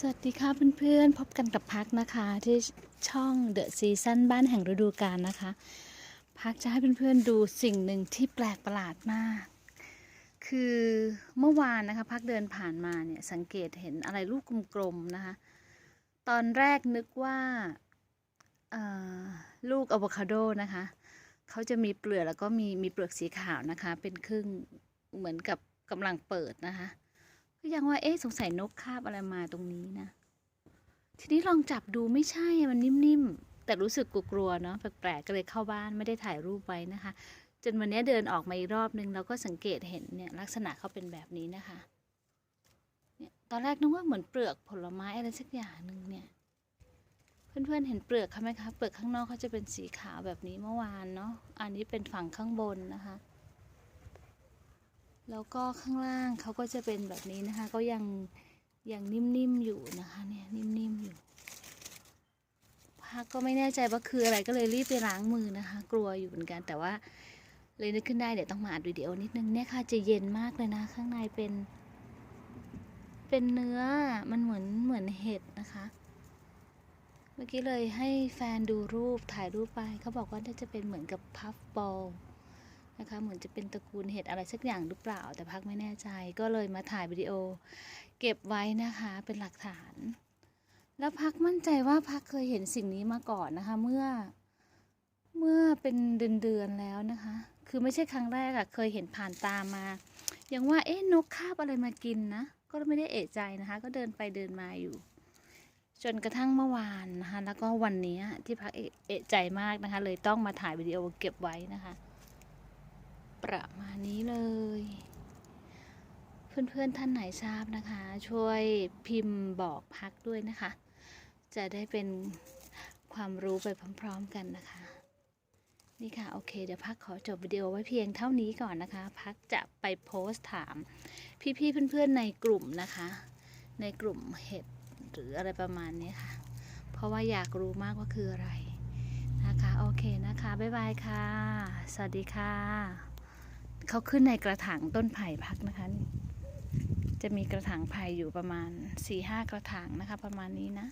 สวัสดีค่ะเพื่อนๆ พบกันกับพักนะคะที่ช่อง The Season บ้านแห่งฤดูกาลนะคะ พักจะให้เพื่อนๆดูสิ่งหนึ่งที่แปลกประหลาดมาก คือเมื่อวานนะคะพักเดินผ่านมาเนี่ยสังเกตเห็นอะไรลูกกลมๆนะคะ ตอนแรกนึกว่าลูกอะโวคาโดนะคะเขาจะมีเปลือกแล้วก็มีมีเปลือกสีขาวนะคะ เป็นครึ่งเหมือนกับกำลังเปิดนะคะ ก็ยังว่าเอ๊ะสงสัยนกคาบอะไรมาตรงนี้นะ ทีนี้ลองจับดูไม่ใช่มันนิ่มๆ แต่รู้สึกกลัวๆเนาะแปลกๆก็เลยเข้าบ้านไม่ได้ถ่ายรูปไว้นะคะ จนวันนี้เดินออกมาอีกรอบนึงเราก็สังเกตเห็นเนี่ยลักษณะเขาเป็นแบบนี้นะคะเนี่ยตอนแรกนึกว่าเหมือนเปลือกผลไม้อะไรสักอย่างหนึ่งเนี่ยเพื่อนๆเห็นเปลือกเขาไหมคะ เปลือกข้างนอกเขาจะเป็นสีขาวแบบนี้เมื่อวานเนาะ อันนี้เป็นฝั่งข้างบนนะคะ แล้วก็ข้างล่างเขาก็จะเป็นแบบนี้นะคะ ก็ยังยังนิ่มๆอยู่นะคะเนี่ยนิ่มๆอยู่พักก็ไม่แน่ใจว่าคืออะไรก็เลยรีบไปล้างมือนะคะ กลัวอยู่เหมือนกันแต่ว่าเลยนึกขึ้นได้เดี๋ยวต้องมาอัดวิดีโอนิดนึงเนี่ยค่ะจะเย็นมากเลยนะ ข้างในเป็น เป็นเนื้อมันเหมือนเหมือนเห็ดนะคะ เมื่อกี้เลยให้แฟนดูรูปถ่ายรูปไปเขาบอกว่าน่าจะเป็นเหมือนกับพัฟบอล นะคะเหมือนจะเป็นตระกูลเห็ดอะไรสักอย่างหรือเปล่า แต่พักไม่แน่ใจก็เลยมาถ่ายวิดีโอ เก็บไว้นะคะเป็นหลักฐาน แล้วพักมั่นใจว่าพักเคยเห็นสิ่งนี้มาก่อนนะคะ เมื่อเมื่อเป็นเดือนๆแล้วนะคะ คือไม่ใช่ครั้งแรกอะเคยเห็นผ่านตามาอย่างว่าเอ๊ะนกคาบอะไรมากินนะ ก็ไม่ได้เอะใจนะคะ ก็เดินไปเดินมาอยู่ จนกระทั่งเมื่อวานนะคะ แล้วก็วันนี้ที่พักเอเอะใจมากนะคะ เลยต้องมาถ่ายวิดีโอเก็บไว้นะคะ ประมาณนี้เลย เพื่อนๆท่านไหนทราบนะคะ ช่วยพิมพ์บอกพักด้วยนะคะ จะได้เป็นความรู้ไปพร้อมๆกันนะคะ นี่ค่ะ โอเค เดี๋ยวพักขอจบวิดีโอไว้เพียงเท่านี้ก่อนนะคะ พักจะไปโพสต์ถาม พี่ๆเพื่อนๆในกลุ่มนะคะ ในกลุ่มเห็ดหรืออะไรประมาณนี้ค่ะ เพราะว่าอยากรู้มากว่าคืออะไรนะคะ โอเคนะคะ บ๊ายบายค่ะ สวัสดีค่ะ เขาขึ้นในกระถางต้นไผ่พักนะคะ จะมีกระถางไผ่อยู่ประมาณสี่ห้ากระถางนะคะ ประมาณนี้นะ